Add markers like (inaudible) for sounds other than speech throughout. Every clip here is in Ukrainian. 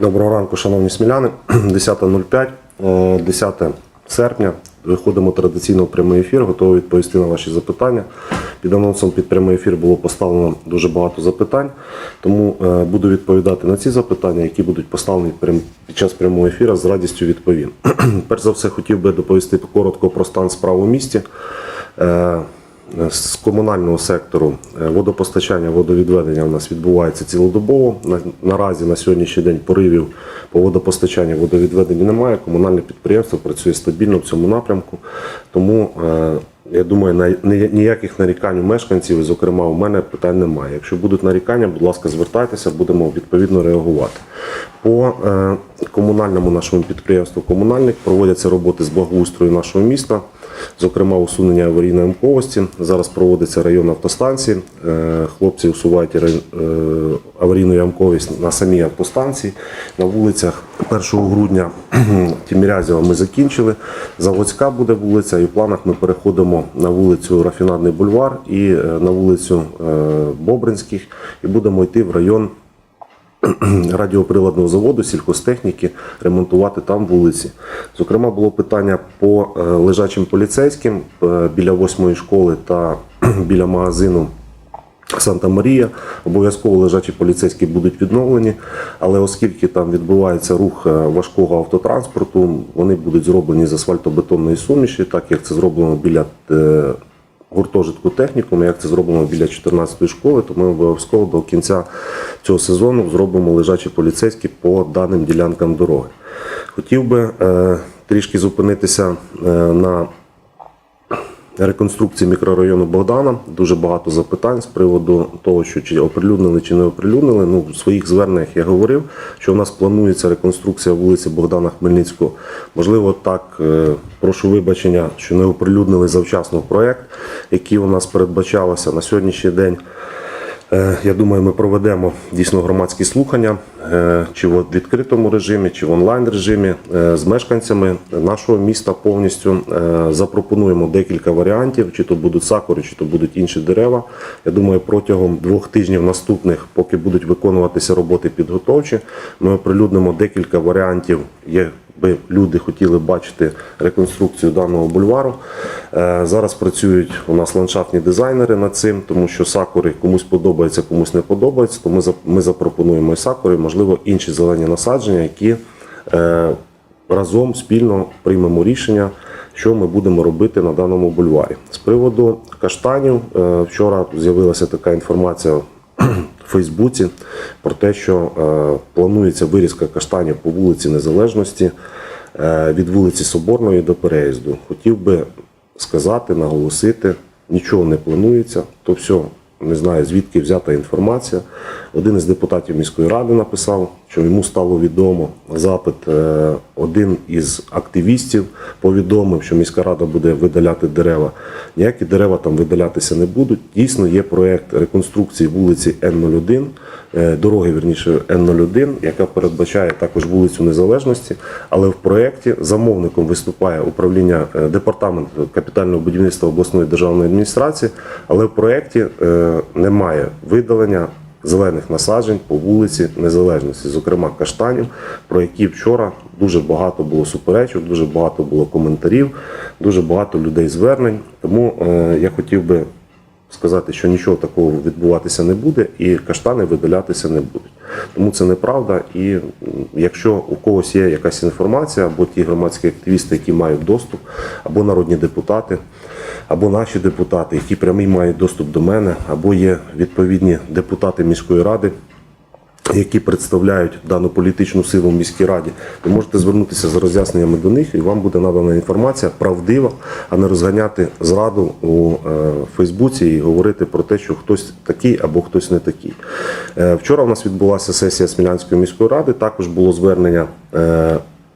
Доброго ранку, шановні сміляни. (clears throat) 10.05, е, 10 серпня. Виходимо традиційно в прямий ефір, готовий відповісти на ваші запитання. Під анонсом під прямий ефір було поставлено дуже багато запитань, тому е, буду відповідати на ці запитання, які будуть поставлені під час прямого ефіру. З радістю відповім. (clears throat) Перш за все, хотів би доповісти коротко про стан справ у місті. Е, з комунального сектору е, водопостачання, водовідведення у нас відбувається цілодобово. На- Наразі на сьогоднішній день поривів по водопостачанню, водовідведенню немає. Комунальне підприємство працює стабільно в цьому напрямку. Тому е, я думаю, ніяких нарікань у мешканців, зокрема, у мене питань немає. Якщо будуть нарікання, будь ласка, звертайтеся, будемо відповідно реагувати. По комунальному нашому підприємству комунальник проводяться роботи з благоустрою нашого міста зокрема усунення аварійної ямковості. Зараз проводиться район автостанції. Е, Хлопці усувають е, аварійну ямковість на самій автостанції. На вулицях 1 грудня (clears throat) Тімірязєва ми закінчили. Заводська буде вулиця, і в планах ми переходимо на вулицю Рафінадний бульвар і е, на вулицю Бобринських, і будемо йти в район (clears throat) радіоприладного заводу, сільхозтехніки, ремонтувати там вулиці. Зокрема, було питання по е, лежачим поліцейським е, біля восьмої школи та (clears throat) біля магазину. Санта Марія обов'язково лежачі поліцейські будуть відновлені, але оскільки там відбувається рух е, важкого автотранспорту, вони будуть зроблені з асфальтобетонної суміші, так як це зроблено біля гуртожитку технікуму, як це зробимо біля 14-ї школи, то ми обов'язково до кінця цього сезону зробимо лежачі поліцейські по даним ділянкам дороги. Хотів би е, трішки зупинитися е, на реконструкції мікрорайону Богдана. Дуже багато запитань з приводу того, що чи оприлюднили чи не оприлюднили. Ну, в своїх зверненнях я говорив, що в нас планується реконструкція вулиці Богдана Хмельницького. Можливо, так е, прошу вибачення, що не оприлюднили завчасно проект, який у нас передбачалося на сьогоднішній день. Е, Я думаю, ми проведемо дійсно громадські слухання е, чи в відкритому режимі, чи в онлайн режимі е, з мешканцями нашого міста повністю. Запропонуємо декілька варіантів, чи то будуть сакури, чи то будуть інші дерева. Я думаю, протягом двох тижнів наступних, поки будуть виконуватися роботи підготовчі, ми оприлюднимо декілька варіантів. Є би люди хотіли бачити реконструкцію даного бульвару. Е, Зараз працюють у нас ландшафтні дизайнери над цим, тому що сакури комусь подобається, комусь не подобається. Тому ми запропонуємо і сакури, можливо, інші зелені насадження, які е, разом спільно приймемо рішення, що ми будемо робити на даному бульварі. З приводу каштанів, е, вчора з'явилася така інформація Фейсбуці про те, що е, планується вирізка каштанів по вулиці Незалежності е, від вулиці Соборної до переїзду. Хотів би сказати, наголосити, нічого не планується, то все. Не знаю звідки взята інформація. Один із депутатів міської ради написав, що йому стало відомо запит. е, Один із активістів повідомив, що міська рада буде видаляти дерева. Ніякі дерева там видалятися не будуть. Дійсно, є проект реконструкції вулиці Н01, е, дороги вірніше Н01, яка передбачає також вулицю Незалежності. Але в проєкті замовником виступає управління е, департамент капітального будівництва обласної державної адміністрації, але в проєкті немає видалення зелених насаджень по вулиці Незалежності, зокрема каштанів, про які вчора дуже багато було суперечок, дуже багато було коментарів, дуже багато людей звернень. Тому е, я хотів би сказати, що нічого такого відбуватися не буде, і каштани видалятися не будуть. Тому це неправда. І якщо у когось є якась інформація, або ті громадські активісти, які мають доступ, або народні депутати, або наші депутати, які прямий мають доступ до мене, або є відповідні депутати міської ради. Які представляють дану політичну силу в міській раді, ви можете звернутися з роз'ясненнями до них, і вам буде надана інформація правдива, а не розганяти зраду у е, Фейсбуці і говорити про те, що хтось такий або хтось не такий. Е, вчора у нас відбулася сесія Смілянської міської ради. Також було звернення.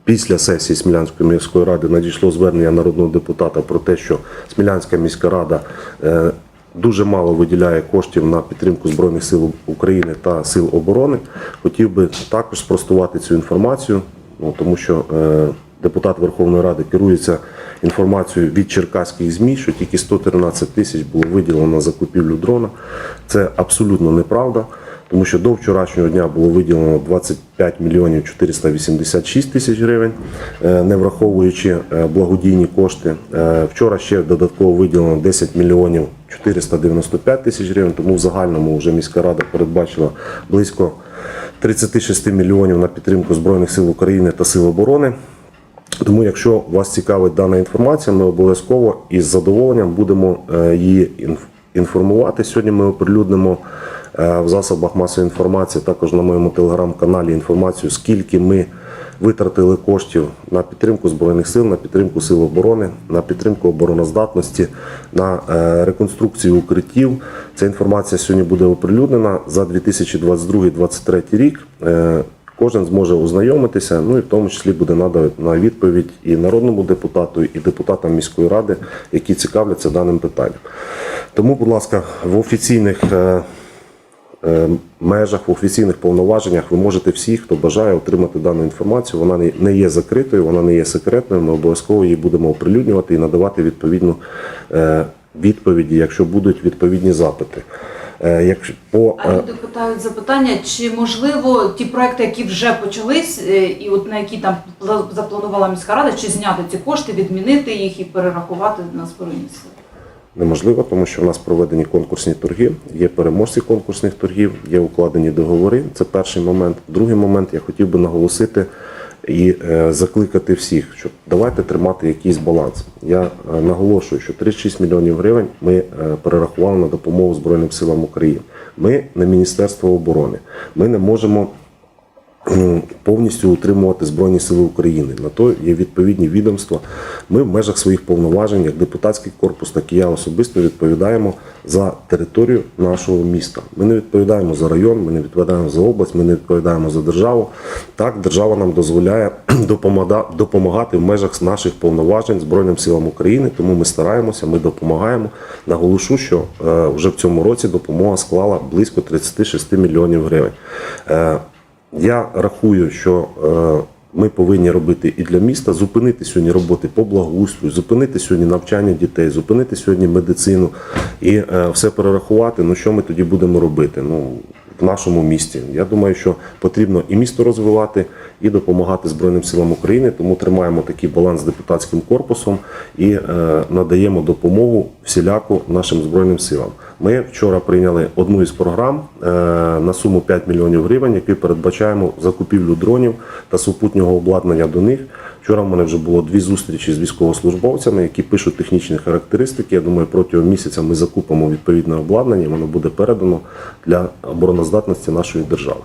Після сесії Смілянської міської ради надійшло звернення народного депутата про те, що Смілянська міська рада е, дуже мало виділяє коштів на підтримку Збройних сил України та сил оборони. Хотів би також спростувати цю інформацію, ну, тому що е, депутат Верховної Ради керується інформацією від черкаських ЗМІ, що тільки 113 тисяч було виділено на закупівлю дрона. Це абсолютно неправда. Тому що до вчорашнього дня було виділено 25 мільйонів 486 тисяч гривень, е, не враховуючи е, благодійні кошти. Е, Вчора ще додатково виділено 10 мільйонів 495 тисяч гривень, тому в загальному вже міська рада передбачила близько 36 мільйонів на підтримку Збройних сил України та Сил оборони. Тому, якщо вас цікавить дана інформація, ми обов'язково із задоволенням будемо її інформувати. Сьогодні ми оприлюднимо в засобах масової інформації, також на моєму телеграм-каналі інформацію, скільки ми витратили коштів на підтримку збройних сил, на підтримку сил оборони, на підтримку обороноздатності, на е, реконструкцію укриттів. Ця інформація сьогодні буде оприлюднена за 2022-2023 рік. Е, Кожен зможе ознайомитися, ну і в тому числі буде надана відповідь і народному депутату, і депутатам міської ради, які цікавляться даним питанням. Тому, будь ласка, в офіційних е, е, межах, в офіційних повноваженнях ви можете всі, хто бажає отримати дану інформацію. Вона не- є закритою, вона не є секретною. Ми обов'язково її будемо оприлюднювати і надавати відповідну е, відповіді, якщо будуть відповідні запити. Е, Якщо по А е, люди питають запитання, чи можливо ті проекти, які вже почались, е, і от на які там запланувала міська рада, чи зняти ці кошти, відмінити їх і перерахувати на збройні сили? Неможливо, тому що в нас проведені конкурсні торги, є переможці конкурсних торгів, є укладені договори. Це перший момент. Другий момент я хотів би наголосити і е, закликати всіх, що давайте тримати якийсь баланс. Я е, наголошую, що 36 мільйонів гривень ми е, перерахували на допомогу Збройним силам України. Ми не Міністерство оборони. Ми не можемо повністю утримувати Збройні Сили України. На то є відповідні відомства. Ми в межах своїх повноважень, як депутатський корпус, так і я особисто відповідаємо за територію нашого міста. Ми не відповідаємо за район, ми не відповідаємо за область, ми не відповідаємо за державу. Так, держава нам дозволяє (clears throat) допомагати в межах наших повноважень Збройним силам України. Тому ми стараємося, ми допомагаємо. Наголошу, що е, вже в цьому році допомога склала близько 36 мільйонів гривень. Я рахую, що е, ми повинні робити і для міста зупинити сьогодні роботи по благоустрою, зупинити сьогодні навчання дітей, зупинити сьогодні медицину і е, все перерахувати. Ну що ми тоді будемо робити? Ну в нашому місті. Я думаю, що потрібно і місто розвивати, і допомагати Збройним силам України. Тому тримаємо такий баланс з депутатським корпусом і е, надаємо допомогу всіляку нашим збройним силам. Ми вчора прийняли одну із програм е, на суму 5 мільйонів гривень, які передбачаємо закупівлю дронів та супутнього обладнання до них. Вчора в мене вже було дві зустрічі з військовослужбовцями, які пишуть технічні характеристики. Я думаю, протягом місяця ми закупимо відповідне обладнання, воно буде передано для обороноздатності нашої держави.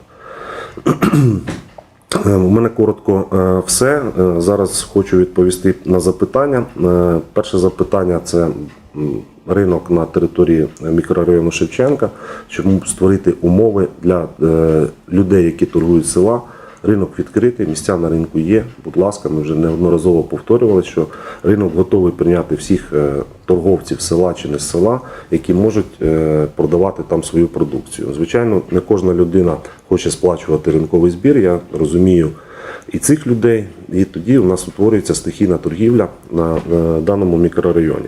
Е, У мене коротко е, все. Е, Зараз хочу відповісти на запитання. Е, Перше запитання це ринок на території мікрорайону Шевченка, щоб створити умови для е, людей, які торгують села. Ринок відкритий, місця на ринку є. Будь ласка, ми вже неодноразово повторювали, що ринок готовий прийняти всіх е, торговців села чи не з села, які можуть е, продавати там свою продукцію. Звичайно, не кожна людина хоче сплачувати ринковий збір. Я розумію і цих людей, і тоді у нас утворюється стихійна торгівля на, на даному мікрорайоні.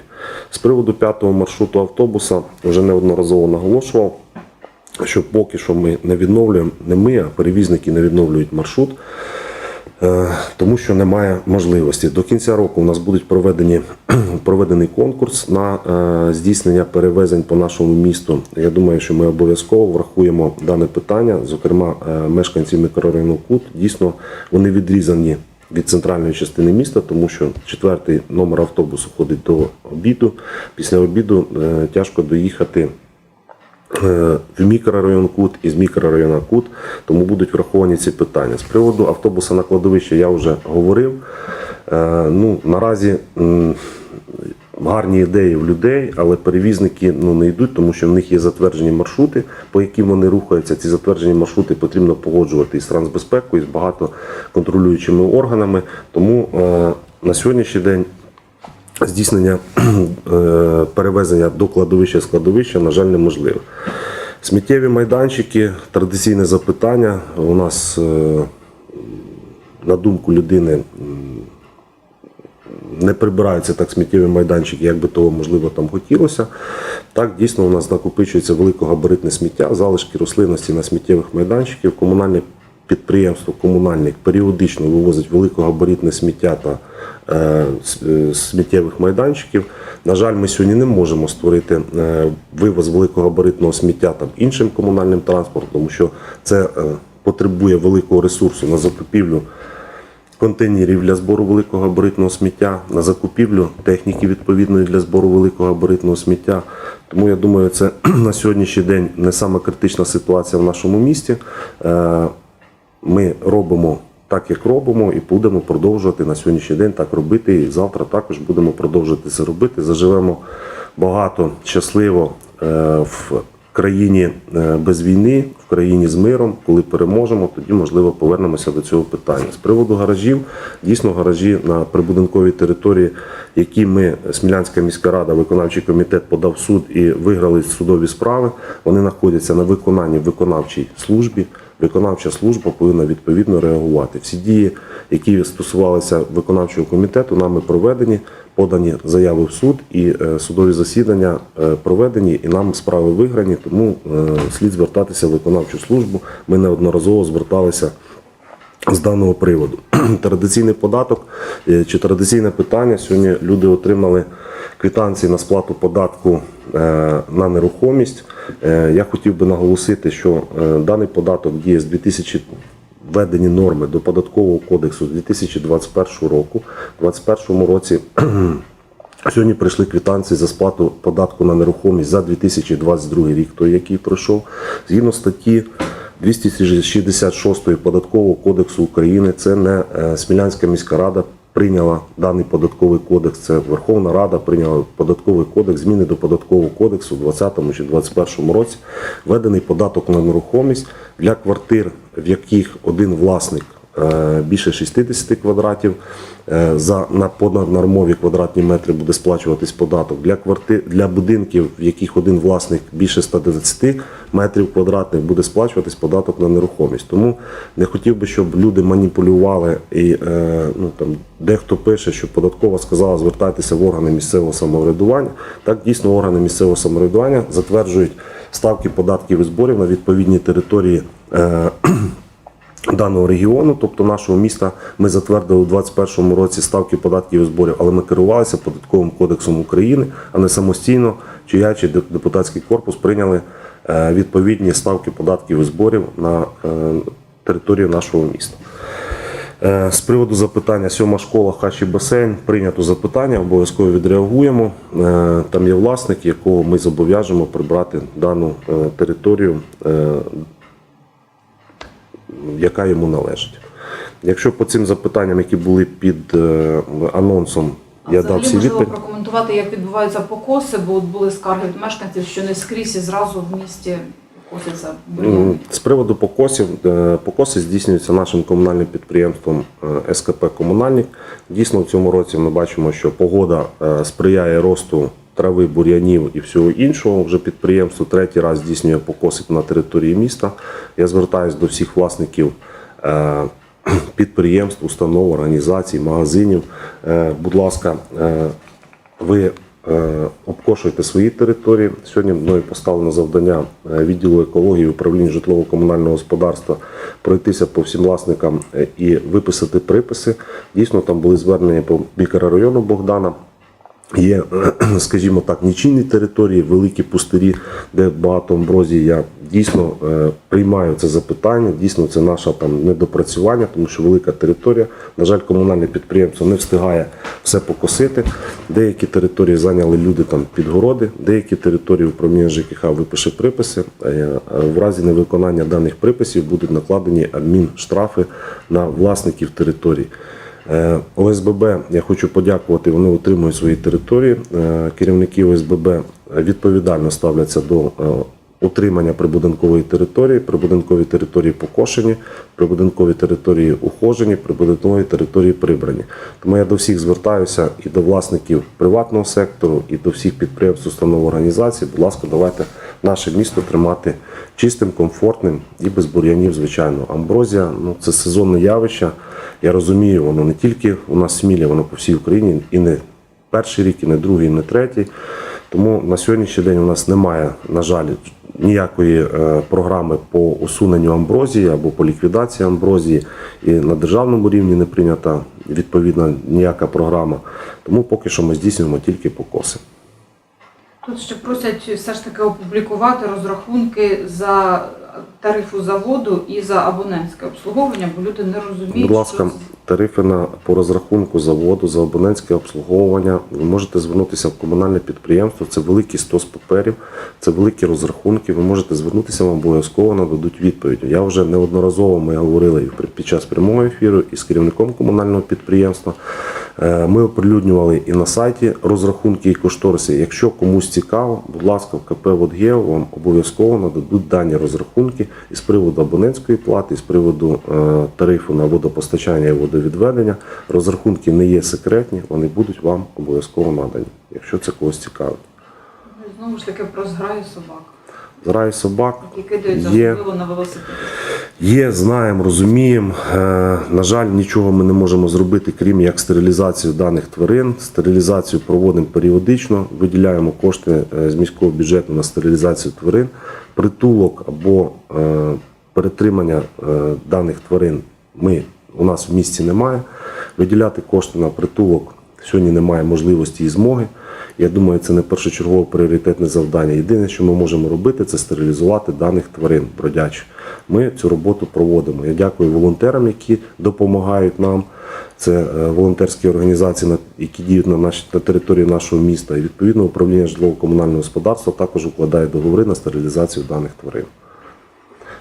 З приводу п'ятого маршруту автобуса вже неодноразово наголошував що поки що ми не відновлюємо, не ми, а перевізники не відновлюють маршрут, е, тому що немає можливості. До кінця року у нас будуть проведені, (clears throat) проведений конкурс на е, здійснення перевезень по нашому місту. Я думаю, що ми обов'язково врахуємо дане питання. Зокрема, е, мешканці мікрорайону Кут дійсно вони відрізані. Від центральної частини міста, тому що четвертий номер автобусу ходить до обіду. Після обіду тяжко доїхати в мікрорайон Кут і з мікрорайону Кут, тому будуть враховані ці питання. З приводу автобуса на кладовище я вже говорив. Е, Ну, наразі гарні ідеї в людей, але перевізники ну, не йдуть, тому що в них є затверджені маршрути, по яким вони рухаються. Ці затверджені маршрути потрібно погоджувати із трансбезпекою, і з багато контролюючими органами. Тому е, на сьогоднішній день здійснення (clears throat) е, перевезення до кладовища з кладовища, на жаль, неможливо. Сміттєві майданчики, традиційне запитання. У нас, е, на думку людини, не прибираються так сміттєві майданчики, як би того можливо там хотілося. Так дійсно у нас накопичується великогабаритне сміття, залишки рослинності на сміттєвих майданчиків. Комунальне підприємство комунальник періодично вивозить великогабаритне сміття та е, е, сміттєвих майданчиків. На жаль, ми сьогодні не можемо створити е, вивоз великогабаритного сміття там іншим комунальним транспортом, тому що це потребує великого ресурсу на закупівлю контейнерів для збору великогабаритного сміття, на закупівлю техніки відповідної для збору великогабаритного сміття. Тому я думаю, це (clears throat) на сьогоднішній день не саме критична ситуація в нашому місті. Ми робимо так, як робимо, і будемо продовжувати на сьогоднішній день так робити. І завтра також будемо продовжувати це робити. Заживемо багато щасливо е, в країні е, без війни, в країні з миром. Коли переможемо, тоді можливо повернемося до цього питання. З приводу гаражів, дійсно гаражі на прибудинковій території, які ми, Смілянська міська рада, виконавчий комітет подав суд і виграли судові справи. Вони знаходяться на виконанні виконавчій службі. Виконавча служба повинна відповідно реагувати. Всі дії, які стосувалися виконавчого комітету, нами проведені, подані заяви в суд і е, судові засідання е, проведені, і нам справи виграні. Тому е, слід звертатися в виконавчу службу. Ми неодноразово зверталися з даного приводу. (clears throat) Традиційний податок чи традиційне питання. Сьогодні люди отримали квитанції на сплату податку на нерухомість. Е, Я хотів би наголосити, що е, даний податок діє з 2000 введені норми до податкового кодексу з 2021 року. У 2021 році (clears throat) Сьогодні прийшли квитанції за сплату податку на нерухомість за 2022 рік, той, який пройшов. Згідно статті 266 Податкового кодексу України, це не е, Смілянська міська рада прийняла даний податковий кодекс. Це Верховна Рада прийняла податковий кодекс, зміни до податкового кодексу у 2020 чи 2021 році. Введений податок на нерухомість для квартир, в яких один власник більше 60 квадратів. Е, За на понаднормові квадратні метри буде сплачуватись податок для квартир для будинків, в яких один власник більше 120 метрів квадратних, буде сплачуватись податок на нерухомість. Тому не хотів би, щоб люди маніпулювали і е, ну там дехто пише, що податкова сказала звертайтеся в органи місцевого самоврядування. Так дійсно органи місцевого самоврядування затверджують ставки податків і зборів на відповідній території. Даного регіону, тобто нашого міста, ми затвердили у 2021 році ставки податків і зборів, але ми керувалися податковим кодексом України, а не самостійно чи я, чи депутатський корпус прийняли е, відповідні ставки податків і зборів на е, території нашого міста. Е, З приводу запитання, сьома школа, хащі басейн, прийнято запитання, обов'язково відреагуємо. Там є власник, якого ми зобов'яжемо прибрати дану територію яка йому належить. Якщо по цим запитанням, які були під е, анонсом, А я дав всі відповіді. прокоментувати, як відбуваються покоси, бо от були скарги від мешканців, що не скрізь і зразу в місті коситься. З приводу покосів, е, покоси здійснюються нашим комунальним підприємством е, СКП Комунальник. Дійсно, в цьому році ми бачимо, що погода сприяє росту трави, бур'янів і всього іншого. Вже підприємство третій раз здійснює покоси на території міста. Я звертаюся до всіх власників. е, (clears throat) Підприємств, установ, організацій, магазинів. Е, Будь ласка, е, ви обкошуєте свої території. Сьогодні мною поставлено завдання відділу екології управління житлово-комунального господарства пройтися по всім власникам і виписати приписи. Дійсно, там були звернення по мікрорайону Богдана. Є, (clears throat) скажімо так, нічийні території, великі пустирі, де багато амброзії. Я дійсно е, приймаю це запитання. Дійсно, це наше там недопрацювання, тому що велика територія. На жаль, комунальне підприємство не встигає все покосити. Деякі території зайняли люди там підгороди, деякі території управління ЖКХ випише приписи. В разі невиконання даних приписів будуть накладені адмінштрафи на власників територій. Е, ОСББ, я хочу подякувати, вони отримують свої території. Е, Керівники ОСББ відповідально ставляться до е, утримання прибудинкової території. Прибудинкові території покошені, прибудинкові території ухожені, прибудинкові території прибрані. Тому я до всіх звертаюся і до власників приватного сектору, і до всіх підприємств, установ організацій. Будь ласка, давайте наше місто тримати чистим, комфортним і без бур'янів, звичайно. Амброзія ну, це сезонне явище. Я розумію, воно не тільки у нас в Смілі, воно по всій Україні, і не перший рік, і не другий, і не третій. Тому на сьогоднішній день у нас немає, на жаль, ніякої е, програми по усуненню амброзії або по ліквідації амброзії. І на державному рівні не прийнята відповідна ніяка програма. Тому поки що ми здійснюємо тільки покоси. Тут ще просять все ж таки опублікувати розрахунки за тарифу за воду і за абонентське обслуговування, бо люди не розуміють, Будь ласка, що це. тарифи на по розрахунку за воду, за абонентське обслуговування. Ви можете звернутися в комунальне підприємство. Це великий стос паперів, це великі розрахунки. Ви можете звернутися, вам обов'язково нададуть відповідь. Я вже неодноразово ми говорили під час прямого ефіру і з керівником комунального підприємства. Е, Ми оприлюднювали і на сайті розрахунки і кошториси. Якщо комусь цікаво, будь ласка, в КП «Водгео» вам обов'язково нададуть дані розрахунки із приводу абонентської плати, з приводу е, тарифу на водопостачання і водовідведення. Розрахунки не є секретні, вони будуть вам обов'язково надані, якщо це когось цікавить. Знову ж таки про зграю собак, Зрай собак які кидають є. на велосипеді. Є, знаємо, розуміємо. Е, на жаль, нічого ми не можемо зробити, крім як стерилізацію даних тварин. Стерилізацію проводимо періодично, виділяємо кошти е, з міського бюджету на стерилізацію тварин. Притулок або е, перетримання даних тварин ми, у нас в місті немає. Виділяти кошти на притулок сьогодні немає можливості і змоги. Я думаю, це не першочергове пріоритетне завдання. Єдине, що ми можемо робити, це стерилізувати даних тварин бродячих. Ми цю роботу проводимо. Я дякую волонтерам, які допомагають нам. Це е, волонтерські організації, які діють на, нашій, на території нашого міста. І відповідно управління житлово-комунального господарства також укладає договори на стерилізацію даних тварин.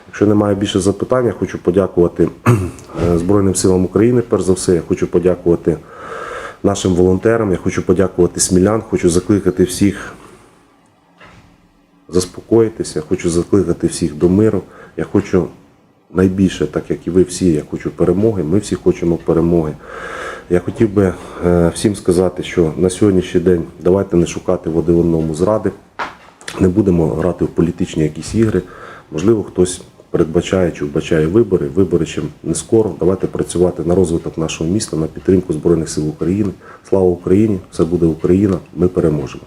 Якщо немає більше запитань, я хочу подякувати е, Збройним силам України. Перш за все, я хочу подякувати нашим волонтерам, я хочу подякувати смілян, хочу закликати всіх заспокоїтися, хочу закликати всіх до миру. Я хочу найбільше, так як і ви всі, я хочу перемоги. Ми всі хочемо перемоги. Я хотів би е, всім сказати, що на сьогоднішній день давайте не шукати в один одному зради, не будемо грати в політичні якісь ігри. Можливо, хтось передбачає чи вбачає вибори. Вибори чим не скоро. Давайте працювати на розвиток нашого міста, на підтримку Збройних сил України. Слава Україні! Все буде Україна! Ми переможемо!